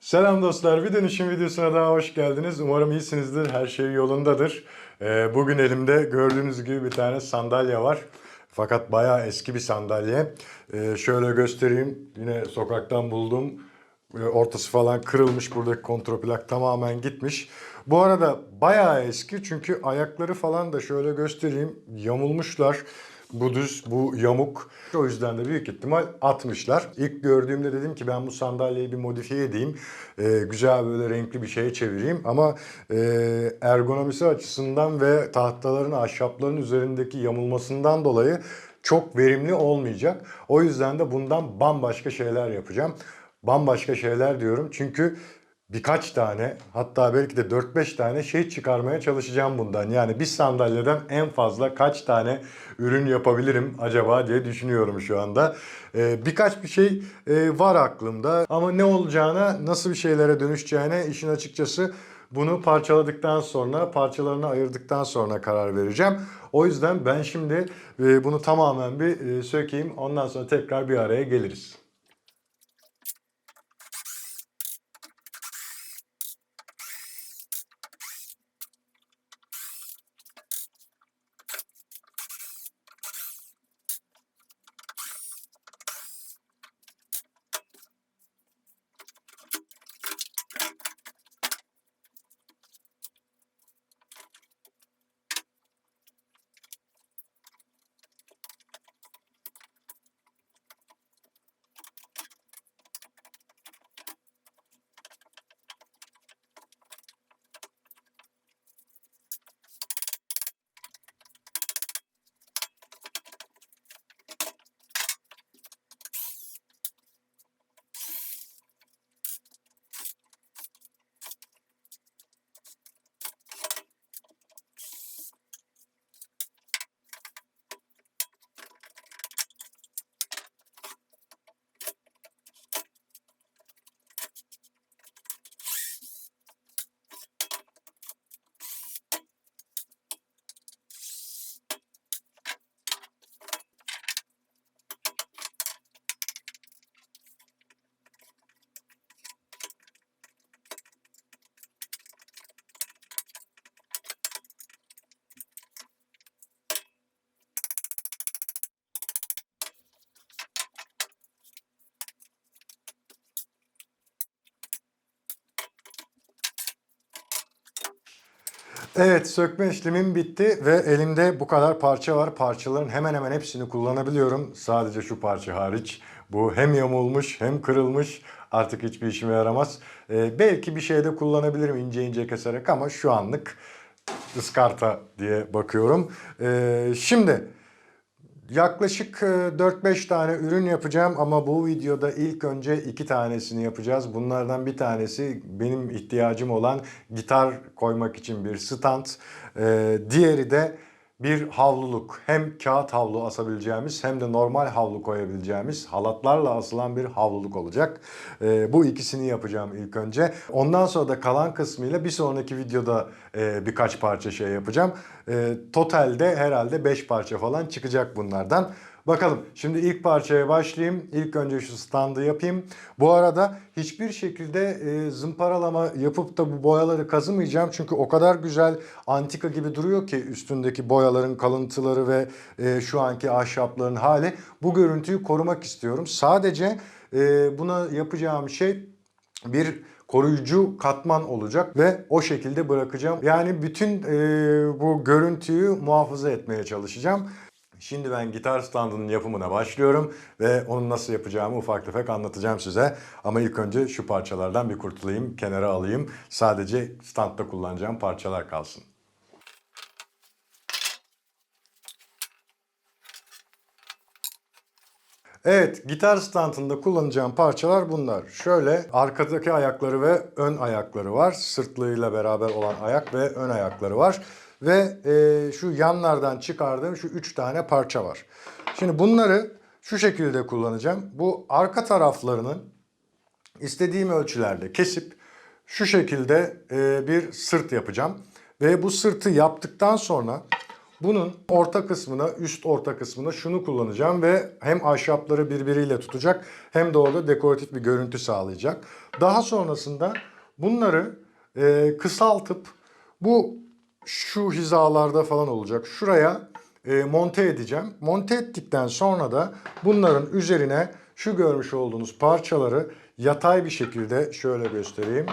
Selam dostlar, bir dönüşüm videosuna daha hoş geldiniz. Umarım iyisinizdir, her şey yolundadır. Ee, bugün elimde gördüğünüz gibi bir tane sandalye var. Fakat bayağı eski bir sandalye. Ee, şöyle göstereyim, yine sokaktan buldum. Ortası falan kırılmış, buradaki kontroplak tamamen gitmiş. Bu arada bayağı eski çünkü ayakları falan da şöyle göstereyim, yamulmuşlar. Bu düz, bu yamuk. O yüzden de büyük ihtimal atmışlar. İlk gördüğümde dedim ki ben bu sandalyeyi bir modifiye edeyim. Ee, güzel böyle renkli bir şeye çevireyim. Ama e, ergonomisi açısından ve tahtaların, ahşapların üzerindeki yamulmasından dolayı çok verimli olmayacak. O yüzden de bundan bambaşka şeyler yapacağım. Bambaşka şeyler diyorum çünkü birkaç tane hatta belki de 4-5 tane şey çıkarmaya çalışacağım bundan. Yani bir sandalyeden en fazla kaç tane ürün yapabilirim acaba diye düşünüyorum şu anda. Ee, birkaç bir şey e, var aklımda ama ne olacağına, nasıl bir şeylere dönüşeceğine işin açıkçası bunu parçaladıktan sonra, parçalarını ayırdıktan sonra karar vereceğim. O yüzden ben şimdi e, bunu tamamen bir e, sökeyim. Ondan sonra tekrar bir araya geliriz. Evet sökme işlemim bitti ve elimde bu kadar parça var. Parçaların hemen hemen hepsini kullanabiliyorum. Sadece şu parça hariç. Bu hem yamulmuş hem kırılmış. Artık hiçbir işime yaramaz. Ee, belki bir şeyde kullanabilirim ince ince keserek ama şu anlık ıskarta diye bakıyorum. Ee, şimdi Yaklaşık e, 4-5 tane ürün yapacağım ama bu videoda ilk önce iki tanesini yapacağız. Bunlardan bir tanesi benim ihtiyacım olan gitar koymak için bir stand. Ee, diğeri de bir havluluk. Hem kağıt havlu asabileceğimiz hem de normal havlu koyabileceğimiz halatlarla asılan bir havluluk olacak. Ee, bu ikisini yapacağım ilk önce. Ondan sonra da kalan kısmıyla bir sonraki videoda e, birkaç parça şey yapacağım. E, totalde herhalde 5 parça falan çıkacak bunlardan. Bakalım şimdi ilk parçaya başlayayım. İlk önce şu standı yapayım. Bu arada hiçbir şekilde e, zımparalama yapıp da bu boyaları kazımayacağım. Çünkü o kadar güzel antika gibi duruyor ki üstündeki boyaların kalıntıları ve e, şu anki ahşapların hali. Bu görüntüyü korumak istiyorum. Sadece e, buna yapacağım şey bir koruyucu katman olacak ve o şekilde bırakacağım. Yani bütün e, bu görüntüyü muhafaza etmeye çalışacağım. Şimdi ben gitar standının yapımına başlıyorum ve onu nasıl yapacağımı ufak tefek anlatacağım size. Ama ilk önce şu parçalardan bir kurtulayım, kenara alayım. Sadece standta kullanacağım parçalar kalsın. Evet, gitar standında kullanacağım parçalar bunlar. Şöyle arkadaki ayakları ve ön ayakları var. Sırtlığıyla beraber olan ayak ve ön ayakları var. Ve e, şu yanlardan çıkardığım şu üç tane parça var. Şimdi bunları şu şekilde kullanacağım. Bu arka taraflarının istediğim ölçülerde kesip şu şekilde e, bir sırt yapacağım. Ve bu sırtı yaptıktan sonra Bunun orta kısmına, üst orta kısmına şunu kullanacağım ve hem ahşapları birbiriyle tutacak hem de orada dekoratif bir görüntü sağlayacak. Daha sonrasında bunları e, kısaltıp bu şu hizalarda falan olacak. Şuraya e, monte edeceğim. Monte ettikten sonra da bunların üzerine şu görmüş olduğunuz parçaları yatay bir şekilde şöyle göstereyim.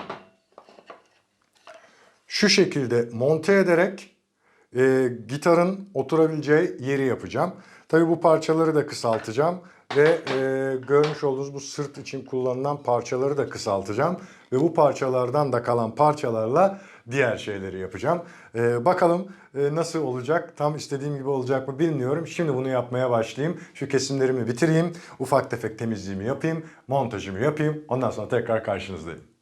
Şu şekilde monte ederek e, gitarın oturabileceği yeri yapacağım. Tabii bu parçaları da kısaltacağım ve e, görmüş olduğunuz bu sırt için kullanılan parçaları da kısaltacağım ve bu parçalardan da kalan parçalarla diğer şeyleri yapacağım. E, bakalım e, nasıl olacak? Tam istediğim gibi olacak mı bilmiyorum. Şimdi bunu yapmaya başlayayım. Şu kesimlerimi bitireyim. Ufak tefek temizliğimi yapayım. Montajımı yapayım. Ondan sonra tekrar karşınızdayım.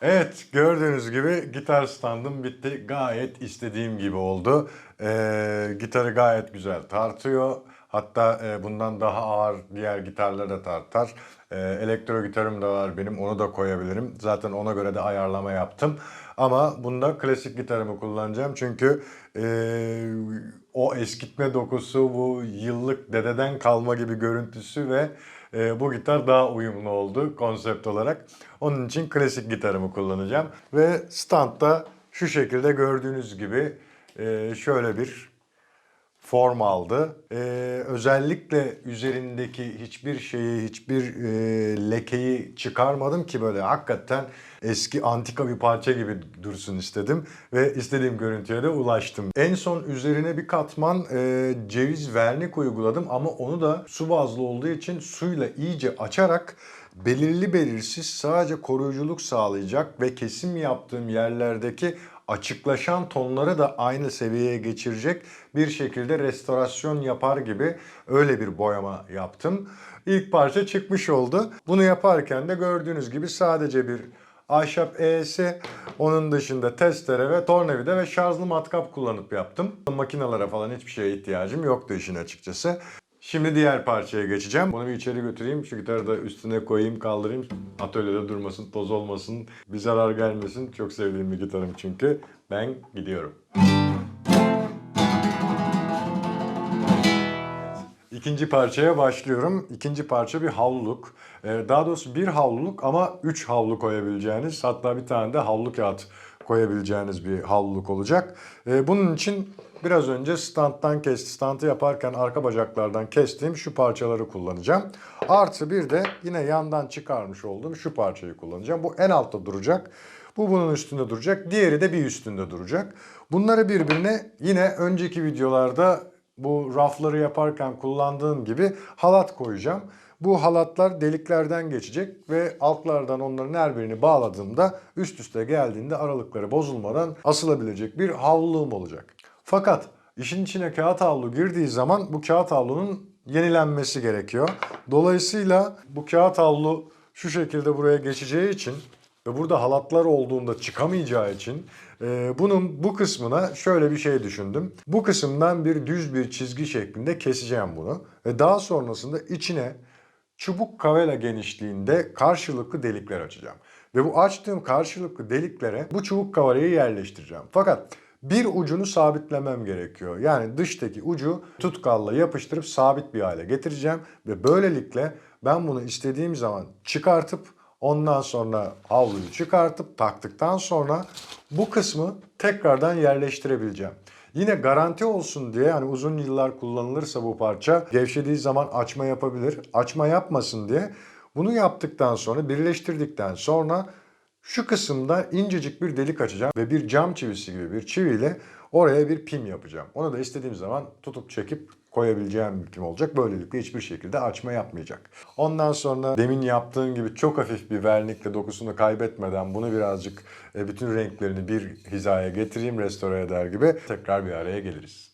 Evet gördüğünüz gibi gitar standım bitti. Gayet istediğim gibi oldu. Ee, gitarı gayet güzel tartıyor. Hatta e, bundan daha ağır diğer gitarları da tartar. Ee, elektro gitarım da var benim onu da koyabilirim. Zaten ona göre de ayarlama yaptım. Ama bunda klasik gitarımı kullanacağım. Çünkü e, o eskitme dokusu bu yıllık dededen kalma gibi görüntüsü ve e, bu gitar daha uyumlu oldu konsept olarak. Onun için klasik gitarımı kullanacağım. Ve standta şu şekilde gördüğünüz gibi e, şöyle bir form aldı. Ee, özellikle üzerindeki hiçbir şeyi, hiçbir e, lekeyi çıkarmadım ki böyle hakikaten eski antika bir parça gibi dursun istedim ve istediğim görüntüye de ulaştım. En son üzerine bir katman e, ceviz vernik uyguladım ama onu da su bazlı olduğu için suyla iyice açarak belirli belirsiz sadece koruyuculuk sağlayacak ve kesim yaptığım yerlerdeki açıklaşan tonları da aynı seviyeye geçirecek bir şekilde restorasyon yapar gibi öyle bir boyama yaptım. İlk parça çıkmış oldu. Bunu yaparken de gördüğünüz gibi sadece bir ahşap ES'i, onun dışında testere ve tornavida ve şarjlı matkap kullanıp yaptım. Makinalara falan hiçbir şeye ihtiyacım yoktu işin açıkçası. Şimdi diğer parçaya geçeceğim. Bunu bir içeri götüreyim. Şu gitarı da üstüne koyayım, kaldırayım. Atölyede durmasın, toz olmasın, bir zarar gelmesin. Çok sevdiğim bir gitarım çünkü. Ben gidiyorum. İkinci parçaya başlıyorum. İkinci parça bir havluluk. Ee, Daha doğrusu bir havluluk ama üç havlu koyabileceğiniz hatta bir tane de havlu kağıt koyabileceğiniz bir havluluk olacak. Ee, Bunun için biraz önce standtan kesti, standı yaparken arka bacaklardan kestiğim şu parçaları kullanacağım. Artı bir de yine yandan çıkarmış olduğum şu parçayı kullanacağım. Bu en altta duracak. Bu bunun üstünde duracak. Diğeri de bir üstünde duracak. Bunları birbirine yine önceki videolarda bu rafları yaparken kullandığım gibi halat koyacağım. Bu halatlar deliklerden geçecek ve altlardan onların her birini bağladığımda üst üste geldiğinde aralıkları bozulmadan asılabilecek bir havluluğum olacak. Fakat işin içine kağıt havlu girdiği zaman bu kağıt havlunun yenilenmesi gerekiyor. Dolayısıyla bu kağıt havlu şu şekilde buraya geçeceği için ve burada halatlar olduğunda çıkamayacağı için e, bunun bu kısmına şöyle bir şey düşündüm. Bu kısımdan bir düz bir çizgi şeklinde keseceğim bunu. Ve daha sonrasında içine çubuk kavela genişliğinde karşılıklı delikler açacağım. Ve bu açtığım karşılıklı deliklere bu çubuk kavelayı yerleştireceğim. Fakat bir ucunu sabitlemem gerekiyor. Yani dıştaki ucu tutkalla yapıştırıp sabit bir hale getireceğim. Ve böylelikle ben bunu istediğim zaman çıkartıp Ondan sonra havluyu çıkartıp taktıktan sonra bu kısmı tekrardan yerleştirebileceğim. Yine garanti olsun diye hani uzun yıllar kullanılırsa bu parça gevşediği zaman açma yapabilir. Açma yapmasın diye bunu yaptıktan sonra birleştirdikten sonra şu kısımda incecik bir delik açacağım ve bir cam çivisi gibi bir çiviyle oraya bir pim yapacağım. Onu da istediğim zaman tutup çekip koyabileceğim bir pim olacak. Böylelikle hiçbir şekilde açma yapmayacak. Ondan sonra demin yaptığım gibi çok hafif bir vernikle dokusunu kaybetmeden bunu birazcık e, bütün renklerini bir hizaya getireyim restore eder gibi tekrar bir araya geliriz.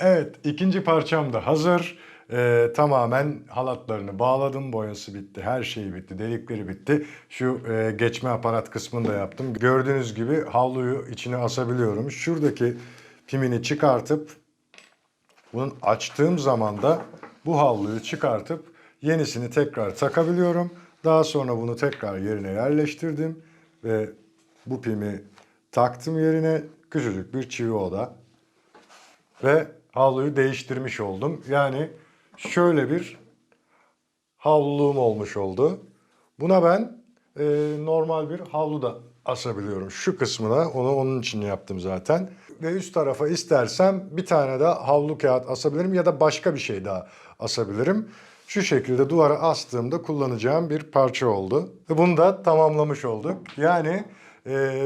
Evet, ikinci parçam da hazır. Ee, tamamen halatlarını bağladım, boyası bitti, her şey bitti, delikleri bitti. Şu e, geçme aparat kısmını da yaptım. Gördüğünüz gibi havluyu içine asabiliyorum. Şuradaki pimini çıkartıp bunun açtığım zaman da bu havluyu çıkartıp yenisini tekrar takabiliyorum. Daha sonra bunu tekrar yerine yerleştirdim ve bu pimi taktım yerine küçücük bir çivi oda ve havluyu değiştirmiş oldum. Yani şöyle bir havluluğum olmuş oldu. Buna ben e, normal bir havlu da asabiliyorum. Şu kısmına onu onun için yaptım zaten. Ve üst tarafa istersem bir tane daha havlu kağıt asabilirim ya da başka bir şey daha asabilirim. Şu şekilde duvara astığımda kullanacağım bir parça oldu. Ve bunu da tamamlamış olduk. Yani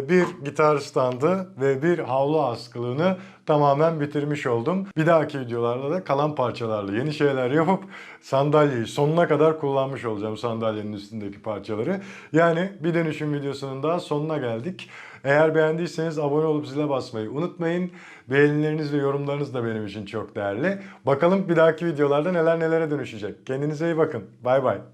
bir gitar standı ve bir havlu askılığını tamamen bitirmiş oldum. Bir dahaki videolarda da kalan parçalarla yeni şeyler yapıp sandalyeyi sonuna kadar kullanmış olacağım sandalyenin üstündeki parçaları. Yani bir dönüşüm videosunun daha sonuna geldik. Eğer beğendiyseniz abone olup zile basmayı unutmayın. Beğenileriniz ve yorumlarınız da benim için çok değerli. Bakalım bir dahaki videolarda neler nelere dönüşecek. Kendinize iyi bakın. Bay bay.